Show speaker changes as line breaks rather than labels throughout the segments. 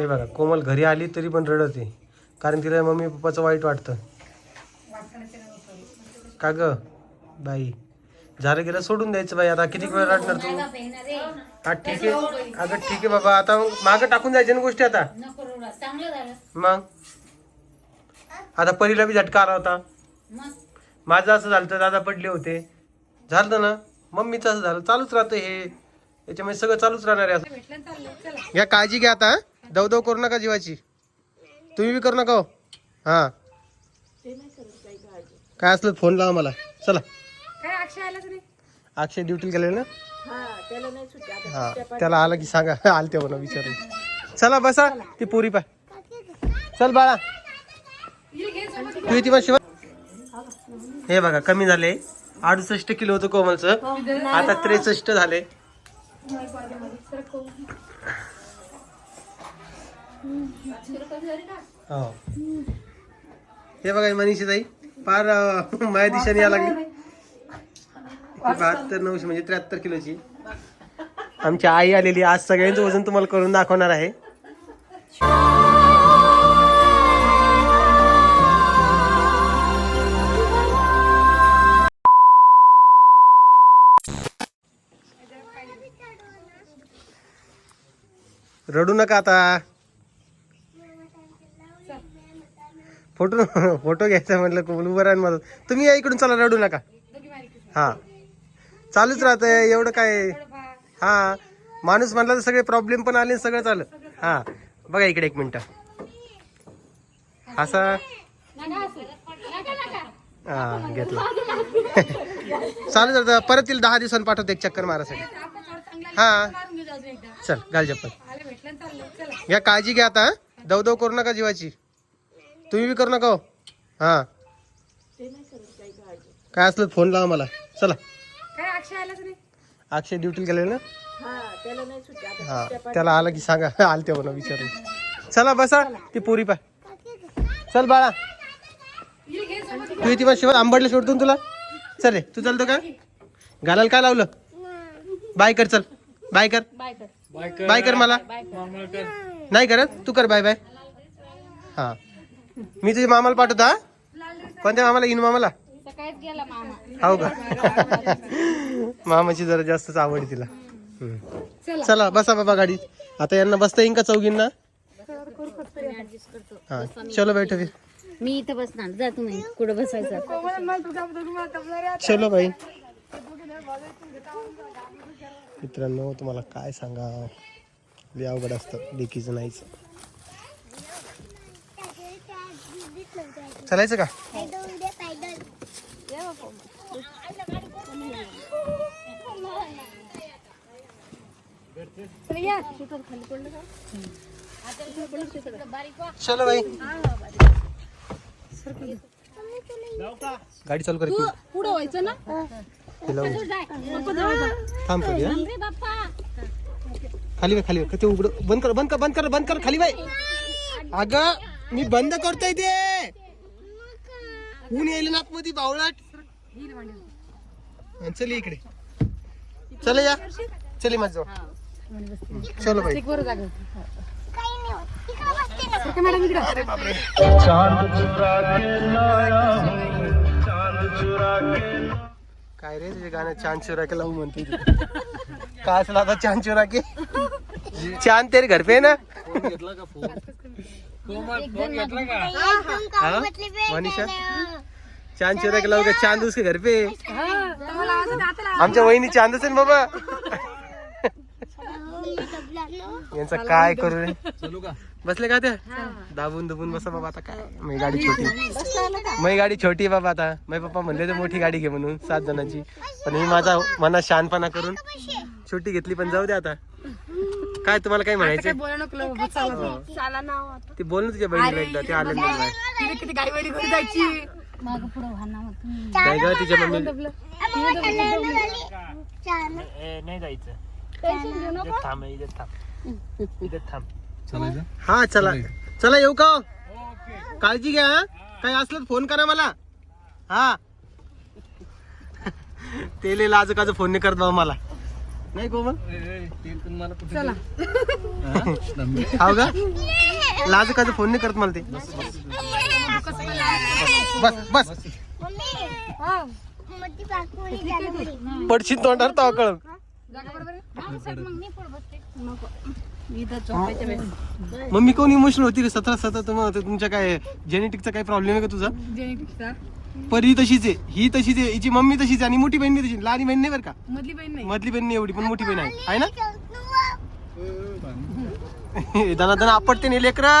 हे बघा कोमल घरी आली तरी पण रडते. कारण तिला मम्मी पप्पाचं वाईट वाटतं. का ग? बाई झालं गेलं सोडून द्यायचं बाई. आता किती वेळ रडणार तू? हा ठीक आहे. अगं ठीक आहे बाबा. आता मागं टाकून जायचे ना गोष्टी आता? मग? आता परीला बी झटका आला होता. माझं असं झालं तर दादा पडले होते. झालं ना? मम्मीचं असं झालं. चालूच राहतं हे. याच्यामुळे सगळं चालूच राहणार आहे असं घ्या काळजी घ्या आता दवदव करू नका जीवाची. तुम्ही बी करू नका हो. हां. काय असलं फोन लावा मला. चला.
काय अक्षय
ड्युटीला गेले ना?
हा त्याला
हा आला की सांगा. आलते म्हणा विचारून. चला बसा. ती पोरी पाय. चल बाळा. तू येते मग शिवा हे बघा कमी झाले. अडुसष्ट किलो होतं कोमलचं. आता त्रेसष्ट झाले. हो. हे बघा मनीषी ताई फार माझ्या दिशेने या लागली. बहात्तर नऊशे म्हणजे त्र्याहत्तर किलोची. आमची आई आलेली आज सगळ्यांचं वजन तुम्हाला करून दाखवणार आहे. रडू नका आता. फोटो फोटो घ्यायचा म्हटलं कोण उभं राहा माझं. तुम्ही या इकडून चला रडू नका. हा. चालूच राहतंय एवढं काय. हा. माणूस म्हणला तर सगळे प्रॉब्लेम पण आले सगळं चालू हा. बघा इकडे एक मिनिट. असा. हा घेतला. चालू राहतं. परत तिला दहा दिवसांनी पाठवते एक चक्कर मारासाठी हा. चल घाल चप्पल घ्या काळजी घ्या आता दवदव करू नका जीवाची. तुम्ही बी करू नका हो. हा. काय असलं फोन लावा मला. चला.
काय अक्षय आलाच नाही?
अक्षय ड्युटीला गेले ना?
हा त्याला नाही सुट्टी. आता
हा त्याला आला की सांगा. आलते म्हणा विचारून. चला बसा. ती पोरी पाय चल बाळा. तू इथे बस शिवाय आंबडले सोडतो ना तुला? चल रे तू चालतो का? घालायला काय लावलं? बाय कर चल. बाय कर.
बाय कर.
बाय कर. मला. नाही करत? तू कर बाय बाय. हा. मी तुझ्या मामाला पाठवतो हा? कोणत्या मामाला? इन मामाला? हो का? मामाची जरा जास्तच आवड तिला. हम्म. चला बसा बाबा गाडीत. आता यांना बसता येईन का चौघींना? हा चलो बैठो फिर
मी इथं बसणार. जा तुम्ही कुठं बसायचं?
चलो भाई मित्रांनो तुम्हाला काय सांगा लय अवघड असतं लेकीचं नाहीच. चालायचं का? चलो गाडी चालू कर
पुढं व्हायचं ना
थांब थोडी खाली वे खाली ते उघड. बंद कर बंद कर बंद कर बंद कर. खाली बाय अग मी बंद करतोय ते. ऊन येईल ना आतमध्ये? बावळाट? चल इकडे. चल या. चल ये माझं चलो बाई. काय रे तुझे गाणं? चांद चुरा के लावू म्हणते का असला आता चांद चुरा के? चांद तेरे घर पे ना? घेतला का फोन हाँ? मनीषा? चांद चुरा के चांद उसके घर पे आमच्या वहिनी चांदच आहे बाबा. यांचा काय करू रे? बसले का त्या? दाबून दाबून बसा बाबा आता काय? माझी गाडी छोटी. माझी गाडी छोटी आहे बाबा आता. माझे पप्पा म्हणले तर मोठी गाडी घे म्हणून सात जणांची. पण मी माझा मनात शहाणपणा करून छोटी घेतली पण जाऊ दे आता. काय तुम्हाला काय म्हणायचं
बोला नको लवकर, चला चला नाव आता.
ते बोल ना तुझ्या बहिणीला एकदा ते आले नाही.
तिला किती गाडी वाडी घरी जायची.
माग पुढं व्हाना मग तुम्ही.
काय ग तिच्या मम्मी नाही जायचं. इथं थांब इथं थांब. इथं थांब. हा चला. चला येऊ का हो? काळजी घ्या हा? काही असलं तर फोन करा मला. हा. ते लाज काच फोन नाही करत बाबा मला. नाही कोमल?
चला.
हाव का? लाज का फोन नाही करत मला ते. बस बस.
हा.
पडशील तोंडावर तो कळ मम्मी कोण इमोशनल होती रे? सतरा ते तुमच्या काय जेनेटिकचा काही प्रॉब्लेम आहे का तुझा?
जेनेटिक्सचा
परी तशीच आहे. ही तशीच आहे. हिची मम्मी तशीच आहे आणि मोठी बहीण बी तशी लहानी बहीण नाही बरं का?
मधली बहीण नाही.
मधली बहीण नाही एवढी पण मोठी बहीण आहे. आहे ना? दाना दाना आपटते नाही लेकरा.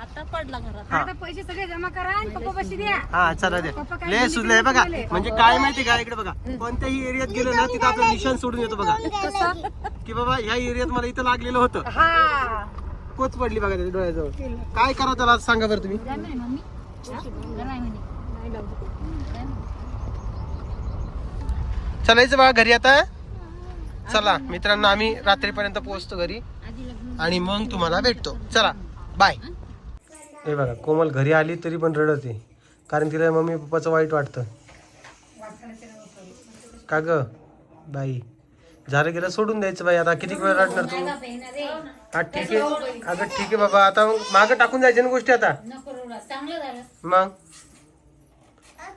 आता पडला घरात.
हा.
आता पैसे सगळे जमा करा आणि पप्पा पैसे द्या.
हा चला लय सुचलंय बघा. म्हणजे काय माहिती का इकडे बघा. कोणत्याही एरियात गेलो ना तिथं आपलं निशाण सोडून येतो बघा.
कसं
की बाबा ह्या एरियात मला इथं लागलेलं होतं.
हा.
कोच पडली बघा त्याच्या डोळ्याजवळ. काय करावं त्याला सांगा बरं तुम्ही. चलायचं बघा घरी आता? चला मित्रांनो आम्ही रात्रीपर्यंत पोहोचतो घरी. आणि मग तुम्हाला भेटतो. चला बाय हे बघा कोमल घरी आली तरी पण रडते. कारण तिला मम्मी पप्पाचं वाईट वाटतं. का ग? बाई झालं गेलं सोडून द्यायचं बाई. आता किती वेळ रडणार तू? हा ठीक आहे. अगं ठीक आहे बाबा. आता मग मागं टाकून जायच्या ना गोष्टी आता?
नको रडा चांगलं झालं.
मग?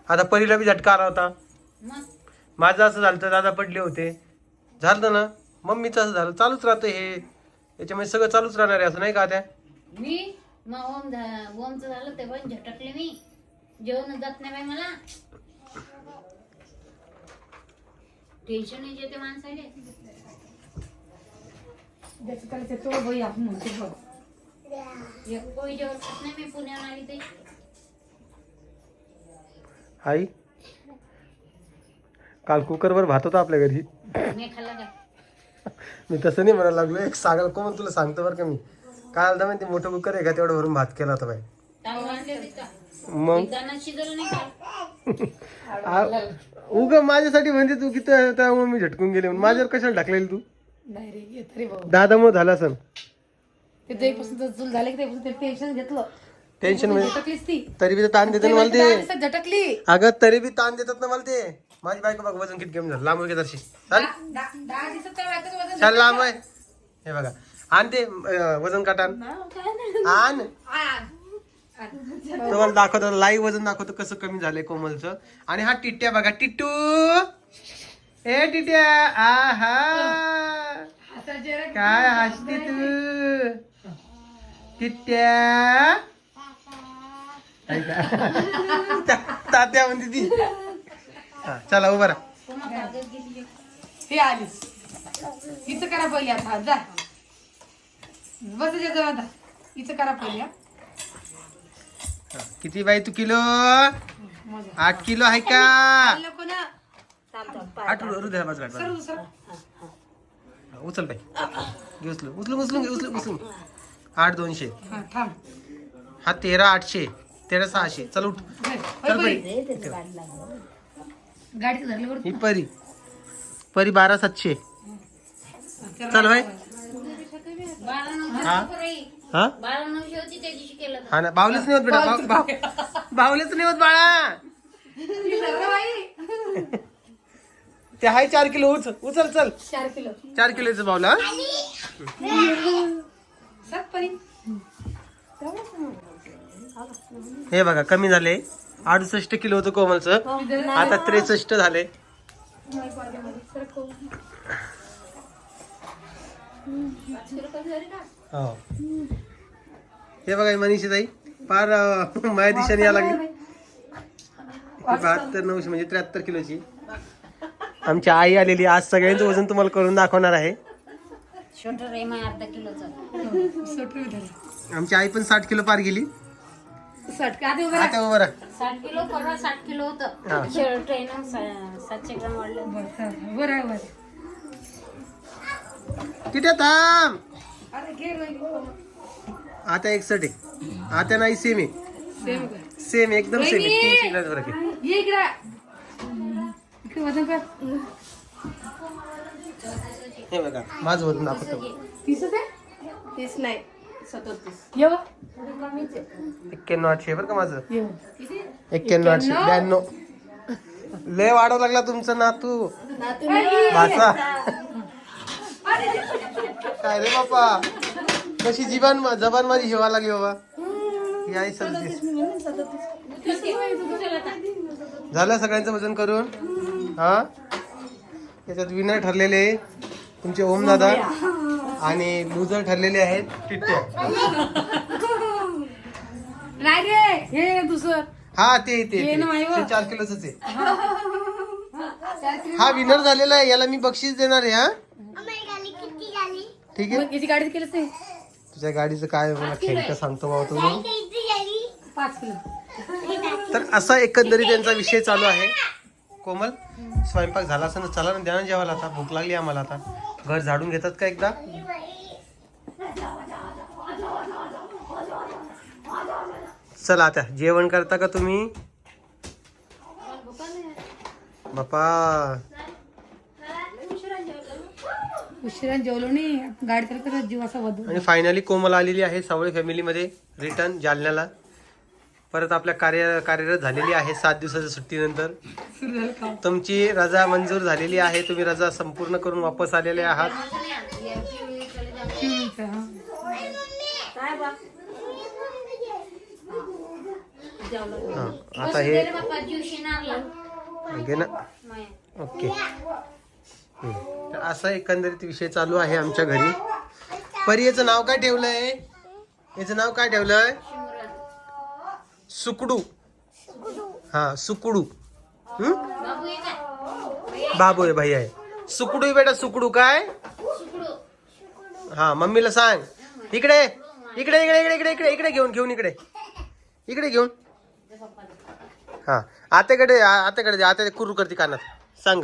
आता परीला बी झटका आला होता. माझं असं झालं तर दादा पडले होते. झालं ना? मम्मीचं असं झालं. चालूच राहतं हे. याच्यामध्ये सगळं चालूच राहणार आहे असं नाही का त्या
मी? मग ओम झा- ओमचं झालं ते पण झटकले मी. जेवण जात नाही बाई मला. टेन्शन येते माणसाले.
ज्याचं त्याला ते तो बाई आपण म्हणतो बघ.
एक पोळी जेवण खात नाही मी पुण्याला आली ते.
आई? काल कुकरवर भात होता आपल्या घरी.
मी खाल्ला का?
मी तसं नाही म्हणायला लागलो. एक सांगायला कोण तुला सांगतो बरं का मी? काय आलं माहिती? मोठं कुकर आहे का? तेवढं भरून भात केला होता बाई. मग? उग माझ्यासाठी म्हणते तू किती त्यामुळे मी झटकून गेले. म्हणून माझ्यावर कशाला ढकलेली तू?
भाऊ.
दादामुळे झालं असं
ते झाले की टेन्शन घेतलं.
टेन्शन म्हणजे
झटकलीच ती.
तरी बी तर ताण देते ना मला ते
दिवसात झटकली.
अगं तरी बी ताण देतात ना मला ते. माझी बायको बघ वजन किती कमी झालं. लांब घे जरशी चाल.
दहा दहा दिवसात त्या बायकोचं वजन
चाल लांब आहे हे बघा. आण ते अं, वजन काटा आण. तुम्हाला दाखवतो लाईव्ह वजन दाखवतो कसं कमी झालंय कोमलचं. आणि हा टिट्ट्या बघा टिट्टू. ए टिट्ट्या आहा. काय हसते तू? टिट्ट्या तात्या म्हणते ती. हा, चला उभा राहा.
हे आलीस हिचं करा पहिली आता जा. बस जवळ आता. हिचं करा पहिली हा.
हा, किती बाई तू किलो?
मजा
आठ किलो आहे का?
नको ना
आठ हृदय बाजूला आठ,
सर दुसरं
बाजूला. उचल बाई. घे उचलून उचलून उचलून घे उचलून उचलून. आठ दोनशे.
हा थांब.
हा तेरा आठशे. तेरा सहाशे चल उठ. चल परी. ही परी. परी बारा सातशे. चल भाई हा? हा. हा? ना बावलेच नाही होत बेटा. बाव- बाव- बावलेच नाही होत बाळा.
ही.
ते हाय चार किलो उच. उचल चल.
चार किलो.
चार किलोचं बावला
परी.
हे बघा कमी झाले. अडुसष्ट किलो होतं कोमलचं. आता त्रेसष्ट झाले. हो. हे बघा ही मनीषी ताई फार माझ्या दिशेने या लागली. बहात्तर नऊशे म्हणजे त्र्याहत्तर किलोची. आमची आई आलेली. आज सगळ्यांचं वजन तुम्हाला करून दाखवणार आहे. आमची आई पण साठ किलो पार गेली. आता उभं राहा.
साठ किलो परवा साठ किलो
हा.
होतं ट्रेन सातशे ग्राम वाढलं.
तिथे थांब
अरे घे.
आता एकसठ आहे आता नाही सेम आहे
सेम कर.
सेम एकदम सेम आहे
वहिनी!
तीनशे ग्रॅम फरक आहे
ये इकडं. इकडे वजन कर
हे बघा माझं वजन दाखवतो
तीसच आहे तीस नाही.
एक्क्याण्णव आठशे आहे बरं का माझं. एक्क्याण्णव आठशे ब्याण्णव. लय वाढव लागला तुमचं नातू. भाचा. काय रे बापा? कशी जीवन जबान माझी हेवा लागली बाबा. ही आई सदतीस झालं सगळ्यांचं वजन करून? हा? याच्यात विनर ठरलेले तुमचे ओम दादा आणि लुजर ठरलेले आहेत टिट्ट्या
नाही रे हे दुसरं.
हा ते ते चार किलोच आहे. हा. विनर झालेला आहे याला मी बक्षीस देणार आहे हा? ठीक आहे.
मग याची गाडी केलं ते
तुझ्या गाडीचं काय मला खेळतं सांगतो बाबा तुम्ही
पाच किलो.
तर असा एकंदरीत त्यांचा विषय चालू आहे. कोमल स्वयंपाक झाला असं चला ना द्या ना जेवायला आता. भूक लागली आम्हाला आता. घर झाडून घेतात का एकदा? चला आता जेवण करता का तुम्ही? बापा
उशिरा जेवलो नाही. गाडी तर जीवाचा वधू
आणि फायनली कोमल आलेली आहे सावळे फॅमिलीमध्ये रिटर्न जालन्याला. परत आपल्या कार्य कार्यरत झालेली आहे सात दिवसाच्या सुट्टीनंतर. तुमची रजा मंजूर झालेली आहे तुम्ही रजा संपूर्ण करून वापस आलेले आहात
हम्म, हा.
हा, आता हे घे ना. ओके. तर असा एकंदरीत विषय चालू आहे आमच्या घरी. परी याचं नाव काय ठेवलंय? याचं नाव काय ठेवलंय? सुकडू. हा सुकडू. बाबू आहे भाई आहे. सुकडू बेटा सुकडू काय? हा मम्मीला सांग. इकडे इकडे. इकडे इकडे इकडे इकडे इकडे घेऊन घेऊन इकडे. इकडे घेऊन. हा. आत्याकडे आ- आत्याकडे दे आत्या कुरू करते कानात. सांग.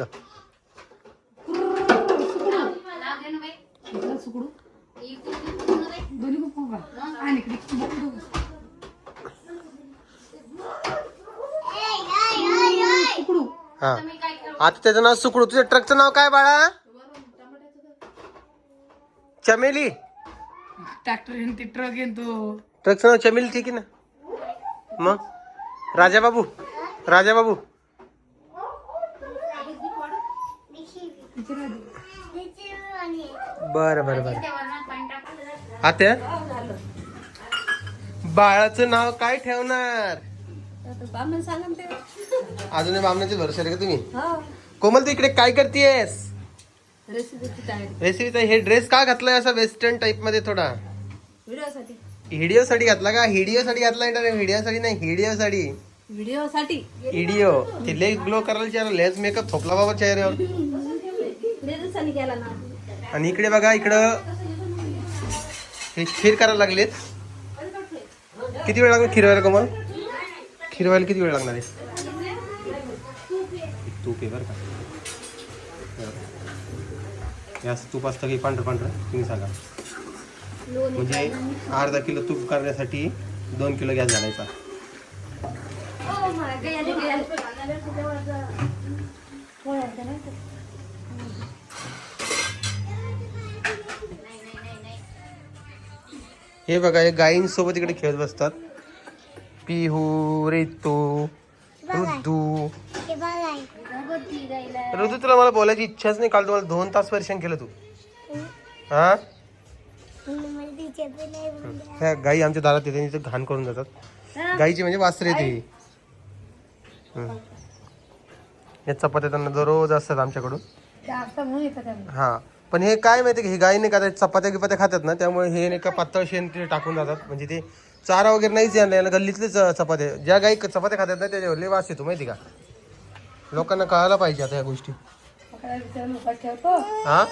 हा. आता त्याचं नाव सुकडू. तुझ्या ट्रकचं नाव काय बाळा? चमेली.
ट्रॅक्टर येईन ते ट्रक येईन तो.
ट्रकचं नाव चमेली ठीक आहे ना? मग? राजा बाबू राजा बाबू बरं बरं बरं. आत्या? बाळाचं नाव काय ठेवणार? अजून बामणाचे भरोसा का तुम्ही? कोमल तू इकडे काय करतेयस? रेसिपी हे ड्रेस का घातलाय असा वेस्टर्न टाइपमध्ये थोडा? हिडिओ साठी घातला का? हिडिओ साठी घातला हिडिओ साठी नाही हिडिओ साठी
व्हिडिओ साठी
हिडिओ. ते लेग ग्लो करायला चेहरा लेस मेकअप थोपला बाबा चेहऱ्यावर. आणि इकडे बघा इकडं हे खीर करायला लागलेत. किती वेळ लागणार खीर व्हायला कोमल? खीर व्हायला किती वेळ लागणार आहे? तूप आहे बरं का. यास तूप असतं की पांढरं पांढरं तुम्ही सांगा. म्हणजे अर्धा किलो तूप करण्यासाठी दोन किलो गॅस घालायचा. हे बघा हे गायींसोबत इकडे खेळत बसतात. पिहू रेतू रुद्दू. ऋतू तुला मला बोलायची इच्छाच नाही. काल तुम्हाला दोन तास परेशान केलं तू. हा? ह्या गाई आमच्या दारात येते आणि इथं घाण करून जातात. गाईची म्हणजे वासरे ते. या चपात्या त्यांना दररोज असतात आमच्याकडून. हा. पण हे काय माहिती का हे गाई नाही का चपात्या गिपात्या खातात ना त्यामुळे हे नाही का पातळ शेण ते टाकून जातात. म्हणजे ते चारा वगैरे नाहीच यांना. याला गल्लीतलेच चपात्या ज्या गाई चपात्या खातात ना त्याच्यावर लय वास येतो माहिती का? लोकांना कळायला पाहिजे आता या गोष्टी. हा?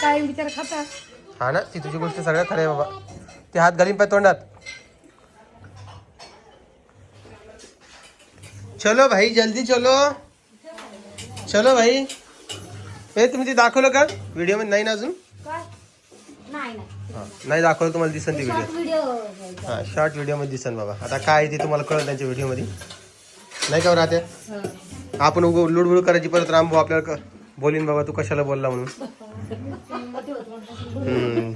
काय विचार खातात
हा ना? ती तुझी गोष्ट सगळ्या खरं आहे बाबा. ते हात घालीन पाय तोंडात. चलो भाई जल्दी चलो. चलो भाई. हे तुम्ही ते दाखवलं का? व्हिडिओमध्ये नाही ना अजून? हा, नाही दाखवलं तुम्हाला दिसन ती व्हिडिओ हा शॉर्ट व्हिडिओमध्ये दिसन बाबा. आता काय आहे ते तुम्हाला कळलं त्यांच्या व्हिडिओमध्ये. नाही का राहते? आपण उग लुडबुड करायची परत रामभाऊ आपल्याला क- बोलीन बाबा तू कशाला बोलला म्हणून? हम्म.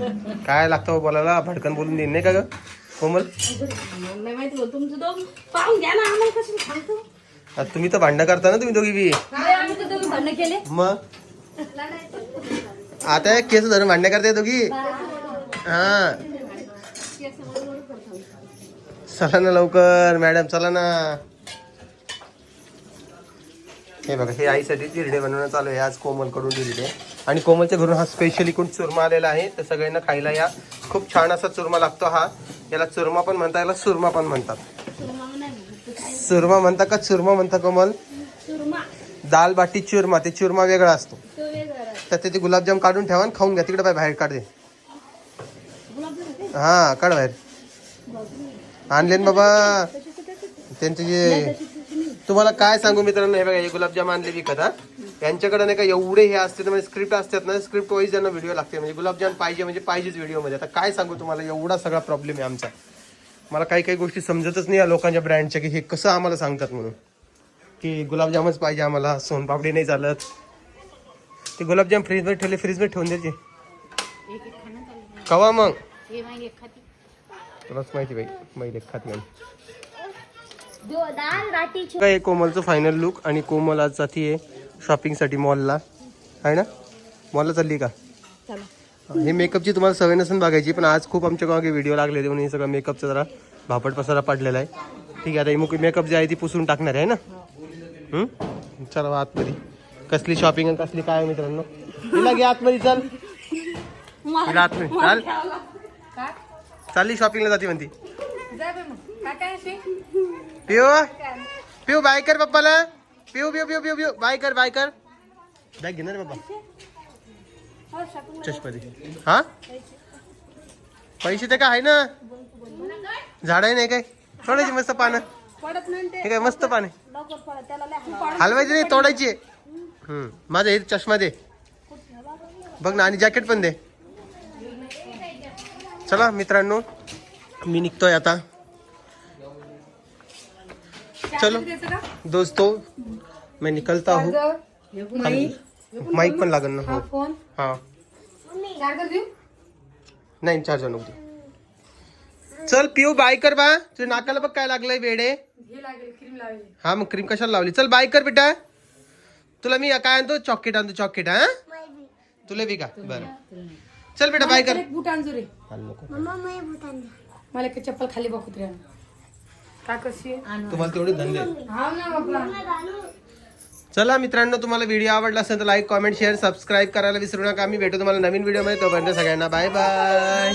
काय लागतं हो बोलायला? भडकन बोलून देईन नाही का ग? कोमल?
नाही माहिती बोल तुमचं दोघं पाहून घ्या ना आम्हाला कसं सांगतो.
आता तुम्ही तर भांडणं करता ना तुम्ही दोघी बी.
आम्ही तर दोघी भांडणं केले.
मग? आता केस धरून भांडण्या करते दोघी. हा. चला ना लवकर मॅडम चला ना. हे बघा हे आईसाठी तिरडे बनवणं चालू आहे. आज कोमलकडून दिलेले आणि कोमलच्या घरून हा स्पेशली कोण चुरमा आलेला आहे तर सगळ्यांना खायला या. खूप छान असा चुरमा लागतो हा. याला चुरमा पण म्हणतात याला सुरमा पण म्हणतात. सुरमा म्हणता का? चुरमा म्हणता कोमल? दाल बाटी चुरमा. ते चुरमा वेगळा असतो. तर ते गुलाबजाम काढून ठेवा आणि खाऊन घ्या. तिकडे बाय बाहेर काढ दे हा काढ बाहेर. आणले ना बाबा. त्यांचे जे तुम्हाला काय सांगू मित्रांनो? हे बघा हे गुलाबजाम आणले विकत हा. यांच्याकडे नाही का एवढे हे असते म्हणजे स्क्रिप्ट असतात ना स्क्रिप्ट वाईज त्यांना व्हिडिओ लागते. म्हणजे गुलाबजाम पाहिजे म्हणजे पाहिजेच व्हिडिओमध्ये आता काय सांगू तुम्हाला? एवढा सगळा प्रॉब्लेम आहे आमचा. मला काही काही गोष्टी समजतच नाही या लोकांच्या ब्रँडच्या की हे कसं आम्हाला सांगतात म्हणून. की गुलाबजामच पाहिजे आम्हाला सोनपापडी नाही चालत. ते गुलाबजाम फ्रीजमध्ये ठेवले फ्रीजमध्ये ठेवून द्यायचे कवा मग?
माहिती
तुलाच माहिती बाई मैले खात नाही काय कोमलचं फायनल लुक आणि कोमल आज जाती आहे शॉपिंगसाठी मॉलला आहे ना? मॉलला चालली का?
चला.
हे मेकअपची तुम्हाला सवय नसून बघायची पण आज खूप आमच्या गावात व्हिडिओ लागले होते म्हणून हे सगळं मेकअपचा जरा भापट पसारा पडलेला आहे. ठीक आहे आता ही मेकअप जी आहे ती पुसून टाकणार आहे ना? हम्म? चला आतमध्ये. कसली शॉपिंग आणि कसली काय मित्रांनो? तिला घे आतमध्ये चल. तिला आतमध्ये. चाल. चालली शॉपिंगला जाते म्हणती.
असे
पिऊ पिऊ बाय कर पप्पाला. पिऊ पिऊ पिऊ पिऊ पिऊ बाय कर बाय कर. बॅग घेणार बाबा चष्मा दे. हा? पैसे ते काय आहे ना? झाड आहे नाही काय? तोडायची मस्त पानं. हे काय मस्त पाने हलवायची नाही तोडायची हम्म माझा हे चष्मा दे. बघ ना आणि जॅकेट पण दे. चला मित्रांनो. मी निघतोय आता. चलो दोस्तों मैं निकलता हूँ। माईक पण लागल ना
हा।
हो
फोन।
हा। नाही चार्जर नको देऊ. चल पिऊ बाय कर बा। तुझ्या नाकाला बघ काय लागलंय वेडे
हे लागेल क्रीम लावेल
हा मग क्रीम कशाला लावली। चल बाय कर बेटा। तुला मी काय आणतो चॉकलेट आणतो चॉकलेट हा? तुला बी का? बरं। चल बेटा बाय कर।
एक बूट आणजो रे
नको.
मला चप्पल खाली बघत रे का कशी? आहे
तुम्हाला तेवढे धंदे
हा ना बाबा.
चला मित्रांनो तुम्हाला व्हिडिओ आवडला असेल तर लाईक कॉमेंट शेअर सबस्क्राईब करायला विसरू नका. मी भेटू तुम्हाला नवीन व्हिडिओमध्ये. तोपर्यंत सगळ्यांना बाय बाय